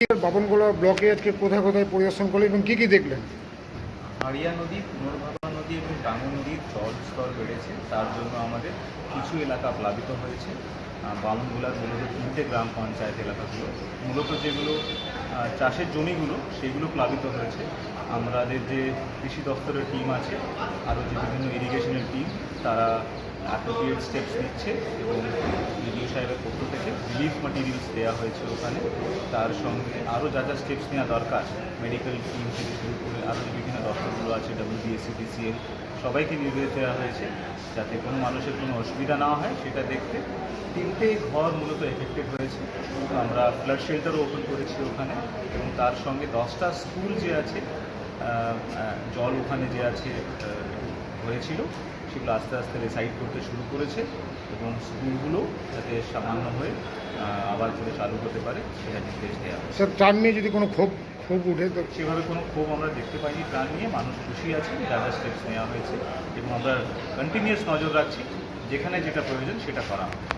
বাবনগোলা ব্লকে আজকে কোথায় কোথায় পরিদর্শন করলেন এবং কী কী দেখলেন? হারিয়া নদী পুনর্ভাবা নদী এবং ডাঙ্গু নদীর জল স্তর বেড়েছে। তার জন্য আমাদের কিছু এলাকা প্লাবিত হয়েছে। বামনগোলার মূলত তিনটে গ্রাম পঞ্চায়েত এলাকাগুলো। মূলত যেগুলো চাষের জমিগুলো, সেগুলো প্লাবিত হয়েছে। আমাদের যে কৃষি দপ্তরের টিম আছে, আরও যে বিভিন্ন ইরিগেশনের টিম তারা অ্যাপ্রোপ্রিয়েট স্টেপস নিচ্ছে এবং বিডিও সাহেবের পক্ষ থেকে রিলিফ মাটেরিয়ালস দেওয়া হয়েছে ওখানে। তার সঙ্গে আরও যা যা স্টেপস নেওয়া দরকার মেডিকেল টিম থেকে শুরু করে আরও বিভিন্ন দপ্তরগুলো আছে ডাব্লিউবিএসসি ডিসিএল সবাইকে নির্দেশ দেওয়া হয়েছে যাতে কোনো মানুষের কোনো অসুবিধা না হয়, সেটা দেখতে। তিনটে ঘর মূলত এফেক্টেড হয়েছে। আমরা ফ্লাড শেল্টারও ওপেন করেছি ওখানে এবং তার সঙ্গে দশটা স্কুল যে আছে জল ওখানে যে আছে হয়েছিল সেগুলো আস্তে আস্তে রিসাইড করতে শুরু করেছে এবং স্কুলগুলো যাতে সামান্য হয়ে আবার করে চালু হতে পারে সেটা নির্দেশ দেওয়া হয় স্যার ত্রাণ নিয়ে যদি কোনো ক্ষোভ ক্ষোভ উঠে তো সেভাবে কোনো ক্ষোভ আমরা দেখতে পাইনি। প্রাণ নিয়ে মানুষ খুশি আছে যা যা স্টেপস নেওয়া হয়েছে। এবং আমরা কন্টিনিউয়াস নজর রাখছি যেখানে যেটা প্রয়োজন সেটা করা হবে।